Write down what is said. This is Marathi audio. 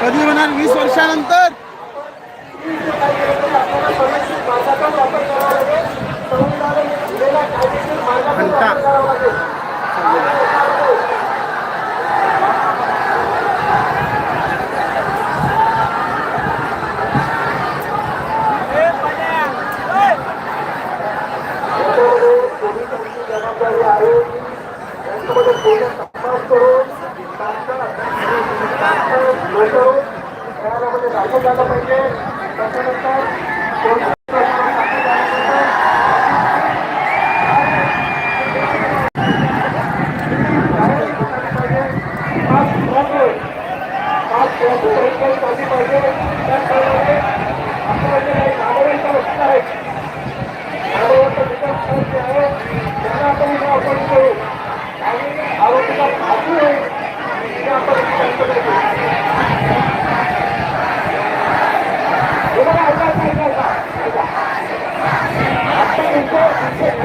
कधी होणार? वीस वर्षानंतर? खेळामध्ये दाखल झालं पाहिजे त्याच्यानंतर Thank you. Thank you.